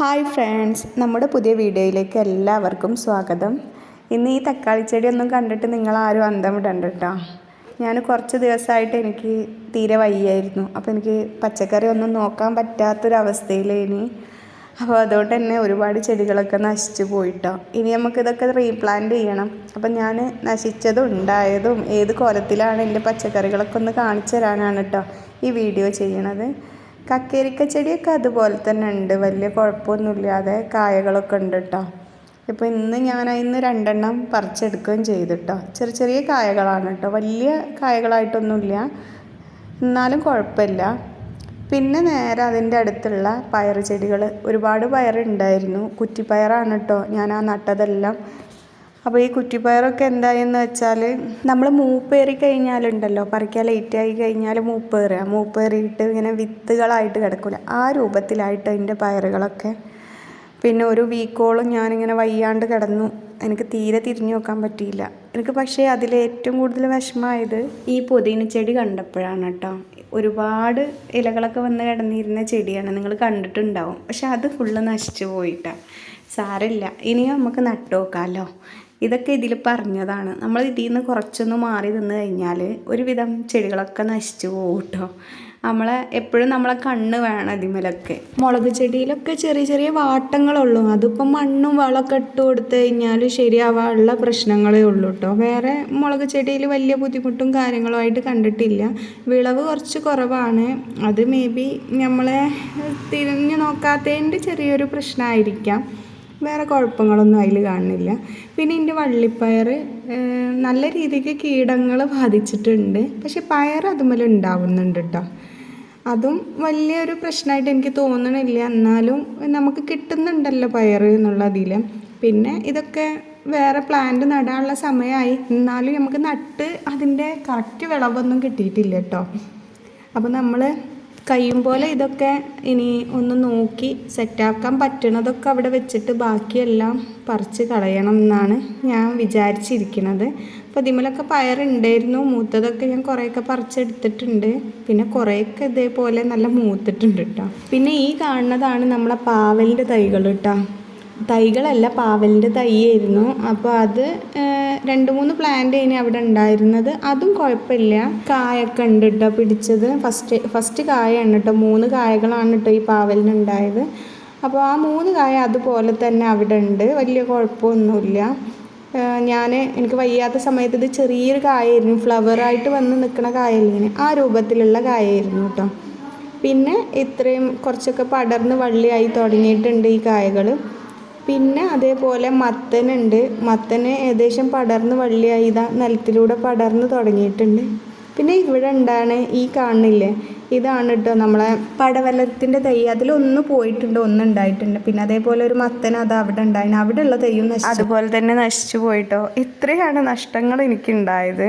Hi friends നമ്മുടെ പുതിയ വീഡിയോയിലേക്ക് എല്ലാവർക്കും സ്വാഗതം. ഇന്ന് ഈ തക്കാളി ചെടിയൊന്നും കണ്ടിട്ട് നിങ്ങൾ ആരും അന്തം വിടണ്ട കേട്ടോ ഞാൻ കുറച്ച് ദിവസമായിട്ട് എനിക്ക് തീരെ വയ്യായിരുന്നു. അപ്പോൾ എനിക്ക് പച്ചക്കറി ഒന്നും നോക്കാൻ പറ്റാത്തൊരവസ്ഥയിലേനി അപ്പോൾ അതുകൊണ്ട് തന്നെ ഒരുപാട് ചെടികളൊക്കെ നശിച്ചു പോയിട്ടോ ഇനി നമുക്കിതൊക്കെ റീപ്ലാന്റ് ചെയ്യണം. അപ്പം ഞാൻ നശിച്ചതും ഉണ്ടായതും ഏത് കോലത്തിലാണ് എന്റെ പച്ചക്കറികളൊക്കെ ഒന്ന് കാണിച്ചു തരാനാണ് കേട്ടോ ഈ വീഡിയോ ചെയ്യണത്. കക്കേരിക്ക ചെടിയൊക്കെ അതുപോലെ തന്നെ ഉണ്ട്. വലിയ കുഴപ്പമൊന്നുമില്ലാതെ കായകളൊക്കെ ഉണ്ട് കേട്ടോ ഇപ്പോൾ ഇന്ന് ഞാൻ അതിന്ന് രണ്ടെണ്ണം പറിച്ചെടുക്കുകയും ചെയ്തു കേട്ടോ ചെറിയ ചെറിയ കായകളാണ് കേട്ടോ വലിയ കായകളായിട്ടൊന്നുമില്ല. എന്നാലും കുഴപ്പമില്ല. പിന്നെ നേരെ അതിന്റെ അടുത്തുള്ള പയർ ചെടികൾ ഒരുപാട് പയറുണ്ടായിരുന്നു. കുറ്റിപ്പയറാണ് കേട്ടോ ഞാൻ ആ നട്ടതെല്ലാം അപ്പോൾ ഈ കുറ്റിപ്പയറൊക്കെ എന്തായെന്ന് വെച്ചാൽ നമ്മൾ മൂപ്പേറി കഴിഞ്ഞാലുണ്ടല്ലോ പറിക്കാൻ ലേറ്റായി കഴിഞ്ഞാൽ മൂപ്പേറുക. മൂപ്പേറിയിട്ട് ഇങ്ങനെ വിത്തുകളായിട്ട് കിടക്കില്ല ആ രൂപത്തിലായിട്ട് അതിന്റെ പയറുകളൊക്കെ. പിന്നെ ഒരു വീക്കോളം ഞാനിങ്ങനെ വയ്യാണ്ട് കിടന്നു. എനിക്ക് തീരെ തിരിഞ്ഞു നോക്കാൻ പറ്റിയില്ല. എനിക്ക് പക്ഷേ അതിൽ ഏറ്റവും കൂടുതൽ വിഷമമായത് ഈ പുതിന ചെടി കണ്ടപ്പോഴാണ് കേട്ടോ. ഒരുപാട് ഇലകളൊക്കെ വന്ന് കിടന്നിരുന്ന ചെടിയാണ്. നിങ്ങൾ കണ്ടിട്ടുണ്ടാവും. പക്ഷെ അത് ഫുള്ള് നശിച്ചു പോയിട്ടാണ് സാരമില്ല. ഇനിയും നമുക്ക് നട്ടു ഇതൊക്കെ ഇതിൽ പറഞ്ഞതാണ്. നമ്മൾ ഇതിൽ നിന്ന് കുറച്ചൊന്ന് മാറി നിന്ന് കഴിഞ്ഞാൽ ഒരുവിധം ചെടികളൊക്കെ നശിച്ചു പോകും കേട്ടോ. നമ്മളെ എപ്പോഴും നമ്മളെ കണ്ണ് വേണം ഇതിമേലൊക്കെ മുളക് ചെടിയിലൊക്കെ ചെറിയ ചെറിയ വാട്ടങ്ങളുള്ളൂ. അതിപ്പം മണ്ണും വളമൊക്കെ ഇട്ട് കൊടുത്തു കഴിഞ്ഞാൽ ശരിയാവാനുള്ള പ്രശ്നങ്ങളേ ഉള്ളൂ കേട്ടോ. വേറെ മുളക് ചെടിയിൽ വലിയ ബുദ്ധിമുട്ടും കാര്യങ്ങളും ആയിട്ട് കണ്ടിട്ടില്ല. വിളവ് കുറച്ച് കുറവാണ്. അത് മേ ബി നമ്മളെ തിരിഞ്ഞു നോക്കാത്തതിന്റെ ചെറിയൊരു പ്രശ്നമായിരിക്കാം. വേറെ കുഴപ്പങ്ങളൊന്നും അതിൽ കാണുന്നില്ല. പിന്നെ എന്റെ വള്ളിപ്പയർ നല്ല രീതിക്ക് കീടങ്ങൾ ബാധിച്ചിട്ടുണ്ട്. പക്ഷെ പയർ അതുമല്ല ഉണ്ടാവുന്നുണ്ട് കേട്ടോ അതും വലിയൊരു പ്രശ്നമായിട്ട് എനിക്ക് തോന്നണില്ല. എന്നാലും നമുക്ക് കിട്ടുന്നുണ്ടല്ലോ പയർ എന്നുള്ളതിൽ. പിന്നെ ഇതൊക്കെ വേറെ പ്ലാന്റ് നടാനുള്ള സമയമായി. എന്നാലും നമുക്ക് നട്ട് അതിന്റെ കറക്റ്റ് വിളവൊന്നും കിട്ടിയിട്ടില്ല കേട്ടോ അപ്പോൾ നമ്മൾ കഴിയും പോലെ ഇതൊക്കെ ഇനി ഒന്ന് നോക്കി സെറ്റാക്കാൻ പറ്റണതൊക്കെ അവിടെ വെച്ചിട്ട് ബാക്കിയെല്ലാം പറിച്ച് കളയണം എന്നാണ് ഞാൻ വിചാരിച്ചിരിക്കുന്നത് അപ്പോൾ ഇതിമലൊക്കെ പയറുണ്ടായിരുന്നു മൂത്തതൊക്കെ ഞാൻ കുറേയൊക്കെ പറിച്ചെടുത്തിട്ടുണ്ട്. പിന്നെ കുറേയൊക്കെ ഇതേപോലെ നല്ല മൂത്തിട്ടുണ്ട് കേട്ടോ പിന്നെ ഈ കാണുന്നതാണ് നമ്മളെ പാവലിന്റെ തൈകൾ കേട്ടോ തൈകളല്ല പാവലിന്റെ തൈയായിരുന്നു. അപ്പോൾ അത് രണ്ട് മൂന്ന് പ്ലാന്റ് ഇനി അവിടെ ഉണ്ടായിരുന്നത്. അതും കുഴപ്പമില്ല. കായൊക്കെ ഉണ്ട് കേട്ടോ പിടിച്ചത്. ഫസ്റ്റ് ഫസ്റ്റ് കായാണ് കേട്ടോ മൂന്ന് കായകളാണ് കേട്ടോ ഈ പാവലിനുണ്ടായത് അപ്പോൾ ആ മൂന്ന് കായ അതുപോലെ തന്നെ അവിടെ ഉണ്ട്. വലിയ കുഴപ്പമൊന്നുമില്ല. ഞാൻ എനിക്ക് വയ്യാത്ത സമയത്ത് ഇത് ചെറിയൊരു കായായിരുന്നു. ഫ്ലവറായിട്ട് വന്ന് നിൽക്കുന്ന കായല്ലേ ആ രൂപത്തിലുള്ള കായായിരുന്നു കേട്ടോ പിന്നെ ഇത്രയും കുറച്ചൊക്കെ പടർന്ന് വള്ളിയായി തുടങ്ങിയിട്ടുണ്ട് ഈ കായകൾ. പിന്നെ അതേപോലെ മത്തനുണ്ട്. മത്തന് ഏകദേശം പടർന്ന് വള്ളിയായി. ഇതാ നിലത്തിലൂടെ പടർന്ന് തുടങ്ങിയിട്ടുണ്ട്. പിന്നെ ഇവിടെ ഉണ്ടാണ് ഈ കാണുന്നില്ലേ? ഇതാണ് കേട്ടോ നമ്മളെ പടവലത്തിന്റെ തൈ. അതിലൊന്ന് പോയിട്ടുണ്ട് ഒന്ന് ഉണ്ടായിട്ടുണ്ട്. പിന്നെ അതേപോലെ ഒരു മത്തൻ അത് അവിടെ ഉണ്ടായിരുന്നു അവിടെ ഉള്ള തൈയും അതുപോലെ തന്നെ നശിച്ചു പോയിട്ടോ. ഇത്രയാണ് നഷ്ടങ്ങൾ എനിക്കുണ്ടായത്.